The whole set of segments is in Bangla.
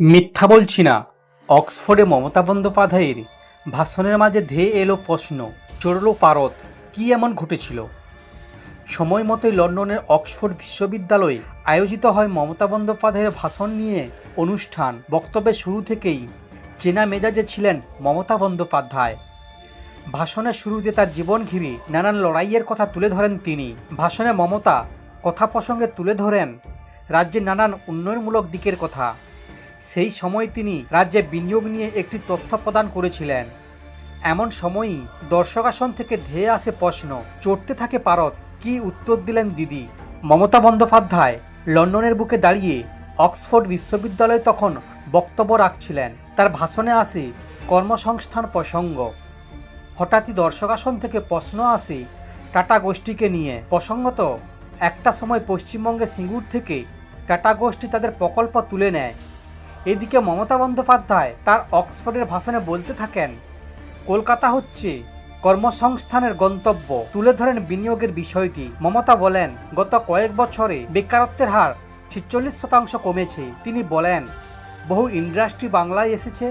মিথ্যা বলছি না। অক্সফোর্ডে মমতা বন্দ্যোপাধ্যায়ের ভাষণের মাঝে ধেয়ে এলো প্রশ্ন, চড়ল পারদ, কি এমন ঘটেছিল? সময় মতোই লন্ডনের অক্সফোর্ড বিশ্ববিদ্যালয়ে আয়োজিত হয় মমতা বন্দ্যোপাধ্যায়ের ভাষণ নিয়ে অনুষ্ঠান। বক্তব্যের শুরু থেকেই চেনা মেজাজে ছিলেন মমতা বন্দ্যোপাধ্যায়। ভাষণের শুরুতে তার জীবন ঘিরে নানান লড়াইয়ের কথা তুলে ধরেন তিনি। ভাষণে মমতা কথা প্রসঙ্গে তুলে ধরেন রাজ্যের নানান উন্নয়নমূলক দিকের কথা। সেই সময় তিনি রাজ্যে বিনিয়োগ নিয়ে একটি তথ্য প্রদান করেছিলেন। এমন সময়ই দর্শক আসন থেকে ধেয়ে আসে প্রশ্ন, চড়তে থাকে পারত কি উত্তর দিলেন দিদি? মমতা বন্দ্যোপাধ্যায় লন্ডনের বুকে দাঁড়িয়ে অক্সফোর্ড বিশ্ববিদ্যালয়ে তখন বক্তব্য রাখছিলেন। তার ভাষণে আসে কর্মসংস্থান প্রসঙ্গ। হঠাৎই দর্শক আসন থেকে প্রশ্ন আসে টাটা গোষ্ঠীকে নিয়ে। প্রসঙ্গত, একটা সময় পশ্চিমবঙ্গে সিঙ্গুর থেকে টাটা গোষ্ঠী তাদের প্রকল্প তুলে নেয়। এদিকে মমতা বন্দ্যোপাধ্যায় তার অক্সফোর্ডের ভাষণে বলতে থাকেন, কলকাতা হচ্ছে কর্মসংস্থানের গন্তব্য। তুলে ধরেন বিনিয়োগের বিষয়টি। মমতা বলেন, গত কয়েক বছরে বেকারত্বের হার ছিচল্লিশ শতাংশ কমেছে। তিনি বলেন, বহু ইন্ডাস্ট্রি বাংলায় এসেছে।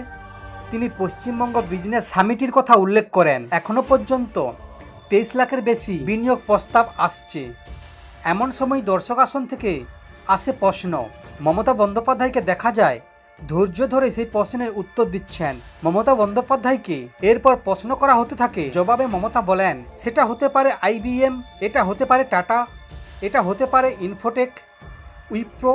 তিনি পশ্চিমবঙ্গ বিজনেস সামিটির কথা উল্লেখ করেন। এখনও পর্যন্ত তেইশ লাখের বেশি বিনিয়োগ প্রস্তাব আসছে। এমন সময় দর্শক আসন থেকে আসে প্রশ্ন। মমতা বন্দ্যোপাধ্যায়কে দেখা যায় ধৈর্য ধরে সেই প্রশ্নের উত্তর দিচ্ছেন মমতা বন্দ্যোপাধ্যায়কে। এরপর প্রশ্ন করা হতে থাকে, জবাবে মমতা বলেন, সেটা হতে পারে আইবিএম এটা হতে পারে টাটা, এটা হতে পারে ইনফোটেক, উইপ্রো,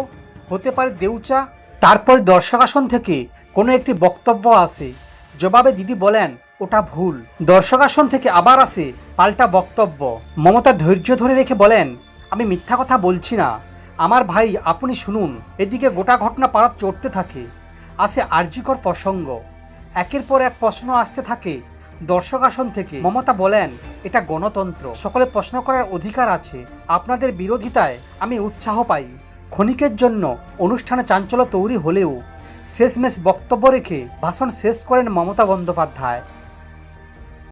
হতে পারে দেউচা। তারপর দর্শক আসন থেকে কোনো একটি বক্তব্য আসে জবাবে দিদি বলেন, ওটা ভুল। দর্শক আসন থেকে আবার আসে পাল্টা বক্তব্য। মমতা ধৈর্য ধরে রেখে বলেন, আমি মিথ্যা কথা বলছি না। আমার ভাই, আপনি শুনুন, এদিকে গোটা ঘটনা পাড়াত চড়তে থাকে আসে আর্যিকর প্রসঙ্গ। একের পর এক প্রশ্ন আসতে থাকে, দর্শক আসন থেকে। মমতা বলেন, এটা গণতন্ত্র। সকলে প্রশ্ন করার অধিকার আছে। আপনাদের বিরোধিতায় আমি উৎসাহ পাই। ক্ষণিকের জন্য অনুষ্ঠানে চাঞ্চল্য তৈরি হলেও শেষমেশ বক্তব্য রেখে ভাষণ শেষ করেন মমতা বন্দ্যোপাধ্যায়।